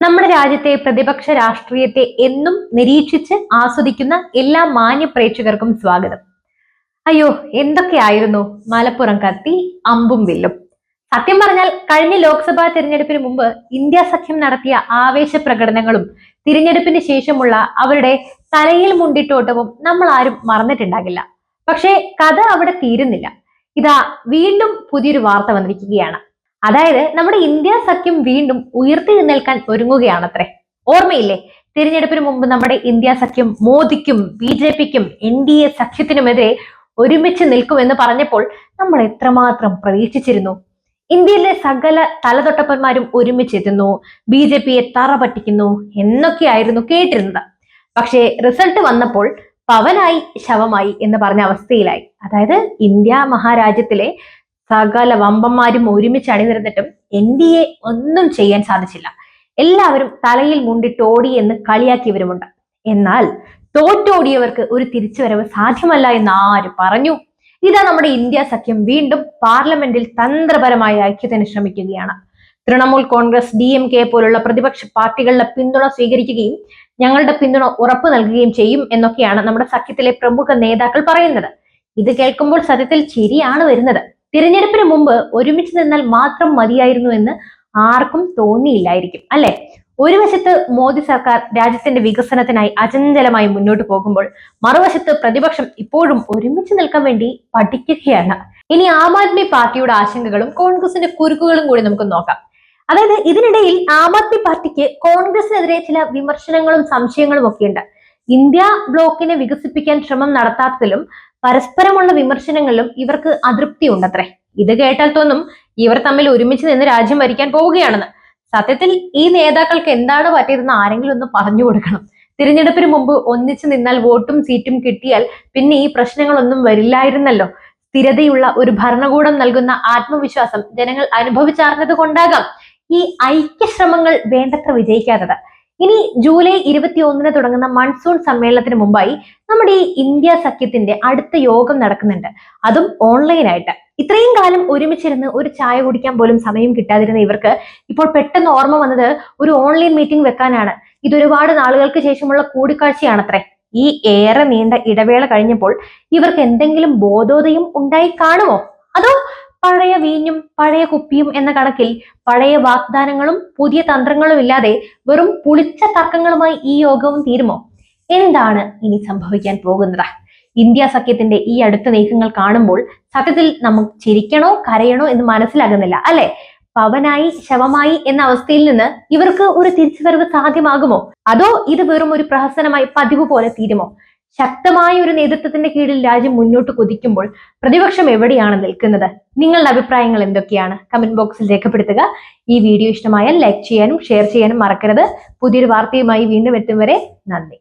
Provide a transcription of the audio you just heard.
നമ്മുടെ രാജ്യത്തെ പ്രതിപക്ഷ രാഷ്ട്രീയത്തെ എന്നും നിരീക്ഷിച്ച് ആസ്വദിക്കുന്ന എല്ലാ മാന്യ പ്രേക്ഷകർക്കും സ്വാഗതം. അയ്യോ എന്തൊക്കെയായിരുന്നു മലപ്പുറം കത്തി അമ്പും വില്ലും. സത്യം പറഞ്ഞാൽ കഴിഞ്ഞ ലോക്സഭാ തിരഞ്ഞെടുപ്പിന് മുമ്പ് ഇന്ത്യ സഖ്യം നടത്തിയ ആവേശ പ്രകടനങ്ങളും തിരഞ്ഞെടുപ്പിന് ശേഷമുള്ള അവരുടെ തലയിൽ മുണ്ടിട്ടോട്ടവും നമ്മൾ ആരും മറന്നിട്ടുണ്ടാകില്ല. പക്ഷേ കഥ അവിടെ തീരുന്നില്ല. ഇതാ വീണ്ടും പുതിയൊരു വാർത്ത വന്നിരിക്കുകയാണ്. അതായത് നമ്മുടെ ഇന്ത്യ സഖ്യം വീണ്ടും ഉയർത്തെഴുന്നേൽക്കാൻ ഒരുങ്ങുകയാണത്രേ. ഓർമ്മയില്ലേ? തിരഞ്ഞെടുപ്പിന് മുമ്പ് നമ്മുടെ ഇന്ത്യ സഖ്യം മോദിക്കും ബി ജെ പിക്കും എൻ ഡി എ സഖ്യത്തിനുമെതിരെ ഒരുമിച്ച് നിൽക്കുമെന്ന് പറഞ്ഞപ്പോൾ നമ്മൾ എത്രമാത്രം പ്രതീക്ഷിച്ചിരുന്നു. ഇന്ത്യയിലെ സകല തലതൊട്ടപ്പന്മാരും ഒരുമിച്ചെത്തുന്നു ബി ജെ പിയെ തറ പറ്റിക്കുന്നു എന്നൊക്കെയായിരുന്നു കേട്ടിരുന്നത്. പക്ഷേ റിസൾട്ട് വന്നപ്പോൾ പവനായി ശവമായി എന്ന് പറഞ്ഞ അവസ്ഥയിലായി. അതായത് ഇന്ത്യ മഹാരാജ്യത്തിലെ സകല വമ്പന്മാരും ഒരുമിച്ച് അണിനിരന്നിട്ടും എൻ ഡി എ ഒന്നും ചെയ്യാൻ സാധിച്ചില്ല. എല്ലാവരും തലയിൽ മുണ്ടിട്ട് ഓടി എന്ന് കളിയാക്കിയവരുമുണ്ട്. എന്നാൽ തോറ്റോടിയവർക്ക് ഒരു തിരിച്ചുവരവ് സാധ്യമല്ല എന്ന് ആര് പറഞ്ഞു? ഇതാ നമ്മുടെ ഇന്ത്യ സഖ്യം വീണ്ടും പാർലമെന്റിൽ തന്ത്രപരമായ ഐക്യത്തിന് ശ്രമിക്കുകയാണ്. Trinamool Congress D M K പോലുള്ള പ്രതിപക്ഷ പാർട്ടികളുടെ പിന്തുണ സ്വീകരിക്കുകയും ഞങ്ങളുടെ പിന്തുണ ഉറപ്പ് നൽകുകയും ചെയ്യും എന്നൊക്കെയാണ് നമ്മുടെ സഖ്യത്തിലെ പ്രമുഖ നേതാക്കൾ പറയുന്നത്. ഇത് കേൾക്കുമ്പോൾ സത്യത്തിൽ ചിരിയാണ് വരുന്നത്. തിരഞ്ഞെടുപ്പിന് മുമ്പ് ഒരുമിച്ച് നിന്നാൽ മാത്രം മതിയായിരുന്നു എന്ന് ആർക്കും തോന്നിയില്ലായിരിക്കും അല്ലെ? ഒരു വശത്ത് മോദി സർക്കാർ രാജ്യത്തിന്റെ വികസനത്തിനായി അചഞ്ചലമായി മുന്നോട്ട് പോകുമ്പോൾ മറുവശത്ത് പ്രതിപക്ഷം ഇപ്പോഴും ഒരുമിച്ച് നിൽക്കാൻ വേണ്ടി പഠിക്കുകയാണ്. ഇനി ആം ആദ്മി പാർട്ടിയുടെ ആശങ്കകളും കോൺഗ്രസിന്റെ കുരുക്കുകളും കൂടി നമുക്ക് നോക്കാം. അതായത് ഇതിനിടയിൽ ആം ആദ്മി പാർട്ടിക്ക് കോൺഗ്രസിനെതിരെ ചില വിമർശനങ്ങളും സംശയങ്ങളും ഒക്കെയുണ്ട്. ഇന്ത്യ ബ്ലോക്കിനെ വികസിപ്പിക്കാൻ ശ്രമം നടത്താത്തതിലും പരസ്പരമുള്ള വിമർശനങ്ങളിലും ഇവർക്ക് അതൃപ്തി ഉണ്ടത്രേ ഇത് കേട്ടാൽ തോന്നും ഇവർ തമ്മിൽ ഒരുമിച്ച് നിന്ന് രാജ്യം ഭരിക്കാൻ പോവുകയാണെന്ന്. സത്യത്തിൽ ഈ നേതാക്കൾക്ക് എന്താണ് പറ്റിയതെന്ന് ആരെങ്കിലും ഒന്ന് പറഞ്ഞു കൊടുക്കണം. തിരഞ്ഞെടുപ്പിന് മുമ്പ് ഒന്നിച്ചു നിന്നാൽ വോട്ടും സീറ്റും കിട്ടിയാൽ പിന്നെ ഈ പ്രശ്നങ്ങളൊന്നും വരില്ലായിരുന്നല്ലോ. സ്ഥിരതയുള്ള ഒരു ഭരണകൂടം നൽകുന്ന ആത്മവിശ്വാസം ജനങ്ങൾ അനുഭവിച്ചറിഞ്ഞത് കൊണ്ടാകാം. ഈ ഐക്യശ്രമങ്ങൾ വേണ്ടത്ര വിജയിക്കാത്തത്. ഇനി ജൂലൈ ഇരുപത്തി ഒന്നിന് തുടങ്ങുന്ന മൺസൂൺ സമ്മേളനത്തിന് മുമ്പായി നമ്മുടെ ഈ ഇന്ത്യ സഖ്യത്തിന്റെ അടുത്ത യോഗം നടക്കുന്നുണ്ട്. അതും ഓൺലൈനായിട്ട് ഇത്രയും കാലം ഒരുമിച്ചിരുന്ന് ഒരു ചായ കുടിക്കാൻ പോലും സമയം കിട്ടാതിരുന്ന ഇവർക്ക് ഇപ്പോൾ പെട്ടെന്ന് ഓർമ്മ വന്നത് ഒരു ഓൺലൈൻ മീറ്റിംഗ് വെക്കാനാണ്. ഇതൊരുപാട് നാളുകൾക്ക് ശേഷമുള്ള കൂടിക്കാഴ്ചയാണത്രേ. ഈ ഏറെ നീണ്ട ഇടവേള കഴിഞ്ഞപ്പോൾ ഇവർക്ക് എന്തെങ്കിലും ബോധോദയം ഉണ്ടായി കാണുമോ? അതോ പഴയ വീഞ്ഞും പഴയ കുപ്പിയും എന്ന കണക്കിൽ പഴയ വാഗ്ദാനങ്ങളും പുതിയ തന്ത്രങ്ങളും ഇല്ലാതെ വെറും പുളിച്ച തർക്കങ്ങളുമായി ഈ യോഗവും തീരുമോ? എന്താണ് ഇനി സംഭവിക്കാൻ പോകുന്നത്? ഇന്ത്യ സഖ്യത്തിന്റെ ഈ അടുത്ത നീക്കങ്ങൾ കാണുമ്പോൾ സത്യത്തിൽ നമുക്ക് ചിരിക്കണോ കരയണോ എന്ന് മനസ്സിലാകുന്നില്ല അല്ലെ? പവനായി ശവമായി എന്ന അവസ്ഥയിൽ നിന്ന് ഇവർക്ക് ഒരു തിരിച്ചുവരവ് സാധ്യമാകുമോ? അതോ ഇത് വെറും ഒരു പ്രഹസനമായി പതിവ് പോലെ തീരുമോ? ശക്തമായ ഒരു നേതൃത്വത്തിന്റെ കീഴിൽ രാജ്യം മുന്നോട്ട് കൊതിക്കുമ്പോൾ പ്രതിപക്ഷം എവിടെയാണ് നിൽക്കുന്നത്? നിങ്ങളുടെ അഭിപ്രായങ്ങൾ എന്തൊക്കെയാണ്? കമന്റ് ബോക്സിൽ രേഖപ്പെടുത്തുക. ഈ വീഡിയോ ഇഷ്ടമായാൽ ലൈക്ക് ചെയ്യാനും ഷെയർ ചെയ്യാനും മറക്കരുത്. പുതിയൊരു വാർത്തയുമായി വീണ്ടും എത്തും വരെ നന്ദി.